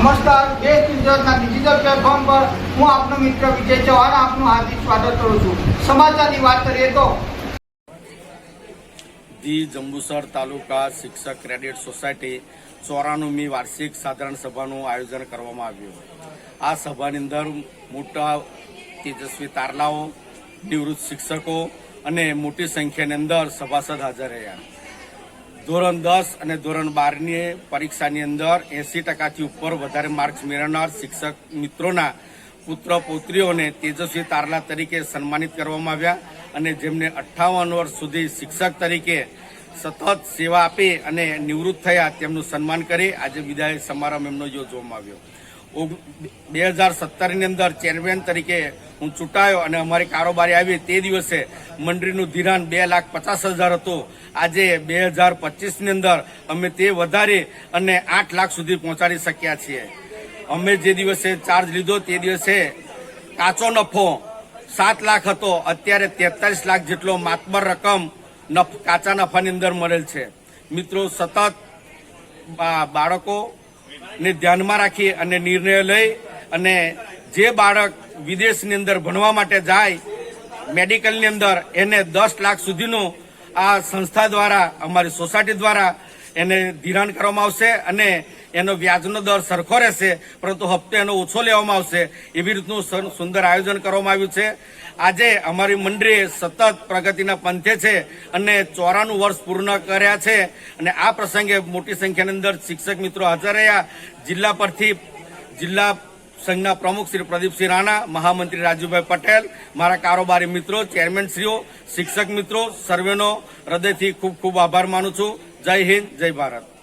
નમસ્કાર દેશ ગુજરાતના ડિજિટલ પ્લેટફોર્મ પર હું આપનો મિત્ર વિજય ચૌહાણ, આપનું હાર્દિક સ્વાગત કરું છું. સમાચારની વાત કરીએ તો ધી જંબુસર તાલુકા શિક્ષક ક્રેડિટ સોસાયટી ચોરાણુંમી વાર્ષિક સાધારણ સભાનું આયોજન કરવામાં આવ્યું. આ સભાની અંદર મોટા તેજસ્વી તારલાઓ, નિવૃત્ત શિક્ષકો અને મોટી સંખ્યાની અંદર સભાસદ હાજર રહ્યા. ધોરણ દસ અને ધોરણ બારની પરીક્ષાની અંદર એસી ટકાથી ઉપર વધારે માર્ક્સ મેળવનાર શિક્ષક મિત્રોના પુત્ર, પૌત્રીઓને તેજસ્વી તારલા તરીકે સન્માનિત કરવામાં આવ્યા અને જેમને અઠ્ઠાવન વર્ષ સુધી શિક્ષક તરીકે સતત સેવા આપી અને નિવૃત્ત થયા તેમનું સન્માન કરી આજે વિદાય સમારંભ એમનો યોજવામાં આવ્યો. બે હજાર સત્તરની અંદર ચેરમેન તરીકે હું ચૂંટાયો અને અમારી કારોબારી આવી તે દિવસે મંડળીનું ધિરાણ બે લાખ પચાસ હજાર હતું. આજે બે હજાર પચીસની અંદર અમે તે વધારી અને આઠ લાખ સુધી પહોંચાડી શક્યા છીએ. અમે જે દિવસે ચાર્જ લીધો તે દિવસે કાચો નફો સાત લાખ હતો. અત્યારે તેતાલીસ લાખ જેટલો માતબર રકમ નફ, કાચા નફાની અંદર મળેલ છે. મિત્રો, સતત બાળકોને ધ્યાનમાં રાખી અને નિર્ણય લઈ અને જે બાળક વિદેશની અંદર ભણવા માટે જાય, મેડિકલની અંદર એને દસ લાખ સુધીનું આ સંસ્થા દ્વારા, અમારી સોસાયટી દ્વારા એને ધિરાણ કરવામાં આવશે અને એનો વ્યાજનો દર સરખો રહેશે, પરંતુ હપ્તે એનો ઓછો લેવામાં આવશે, એવી રીતનું સુંદર આયોજન કરવામાં આવ્યું છે. આજે અમારી મંડળીએ સતત પ્રગતિના પંથે છે અને ચોરાનું વર્ષ પૂર્ણ કર્યા છે અને આ પ્રસંગે મોટી સંખ્યાની અંદર શિક્ષક મિત્રો હાજર રહ્યા. જિલ્લા પરથી જિલ્લા સંઘના પ્રમુખ શ્રી પ્રદીપસિંહ રાણા, મહામંત્રી રાજુભાઈ પટેલ, મારા કારોબારી મિત્રો ચેરમેનશ્રીઓ શિક્ષક મિત્રો, સર્વેનો હૃદયથી ખૂબ ખૂબ આભાર માનું છું. જય હિન્દ, જય ભારત.